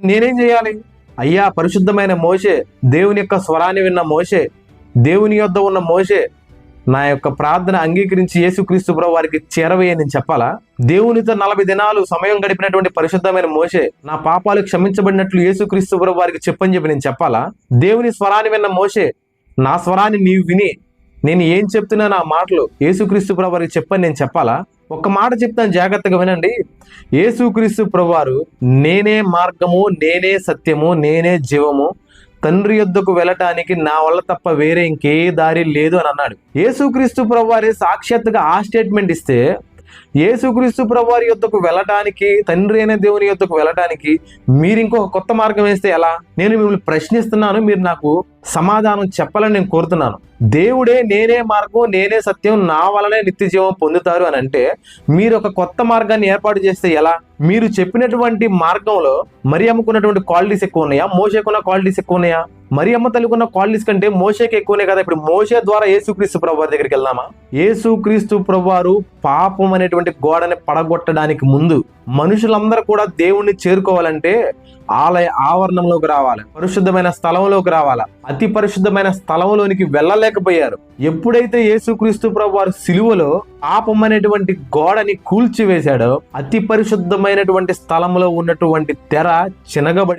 నేనేం చేయాలి? అయ్యా పరిశుద్ధమైన మోషే దేవుని యొక్క స్వరాన్ని విన్న మోషే దేవుని యొద్ద ఉన్న మోషే నా యొక్క ప్రార్థన అంగీకరించి యేసుక్రీస్తు ప్రభు వారికి చేరవేయ నేను చెప్పాలా? దేవునితో నలభై దినాలు సమయం గడిపినటువంటి పరిశుద్ధమైన మోషే నా పాపాలు క్షమించబడినట్లు యేసుక్రీస్తు ప్రభు వారికి చెప్పని చెప్పి నేను చెప్పాలా? దేవుని స్వరాన్ని విన్న మోషే నా స్వరాన్ని నీవు విని నేను ఏం చెప్తున్నా నా మాటలు యేసుక్రీస్తు ప్రభు వారికి చెప్పని నేను చెప్పాలా? ఒక మాట చెప్తాను జాగ్రత్తగా వినండి. యేసుక్రీస్తు ప్రభువారు నేనే మార్గము నేనే సత్యము నేనే జీవము తండ్రి యొద్దకు వెళ్ళటానికి నా వల్ల తప్ప వేరే ఇంకే దారి లేదు అని అన్నాడు. యేసుక్రీస్తు ప్రభువారి సాక్షాత్తుగా ఆ స్టేట్మెంట్ ఇస్తే యేసుక్రీస్తు ప్రభువారి యొద్దకు వెళ్ళటానికి తండ్రి అయిన దేవుని యొద్దకు వెళ్ళటానికి మీరు ఇంకొక కొత్త మార్గం వేస్తే ఎలా? నేను మిమ్మల్ని ప్రశ్నిస్తున్నాను మీరు నాకు సమాధానం చెప్పాలని నేను కోరుతున్నాను. దేవుడే నేనే మార్గం నేనే సత్యం నా వలనే నిత్య జీవం పొందుతారు అని అంటే మీరు ఒక కొత్త మార్గాన్ని ఏర్పాటు చేస్తే ఎలా? మీరు చెప్పినటువంటి మార్గంలో మరి అమ్ముకున్నటువంటి క్వాలిటీస్ ఎక్కువ ఉన్నాయా? మోసేకున్న క్వాలిటీస్ ఎక్కువ ఉన్నాయా? మరి అమ్మ తల్లికున్న క్వాలిటీస్ కంటే మోసేకి ఎక్కువనే కదా. ఇప్పుడు మోసే ద్వారా యేసుక్రీస్తు ప్రభు వారి దగ్గరికి వెళ్దామా? యేసుక్రీస్తు ప్రభువారు పాపం అనేటువంటి గోడని పడగొట్టడానికి ముందు మనుషులందరూ కూడా దేవుణ్ణి చేరుకోవాలంటే ఆలయ ఆవరణంలోకి రావాలి. పరిశుద్ధమైన స్థలంలోకి రావాలి? అతి పరిశుద్ధమైన స్థలంలోనికి వెళ్ళలేకపోయారు. ఎప్పుడైతే యేసుక్రీస్తు ప్రభు వారు సిలువలో పాపం అనేటువంటి గోడని కూల్చివేశాడో అతి పరిశుద్ధమైనటువంటి స్థలంలో ఉన్నటువంటి తెర చినగబడి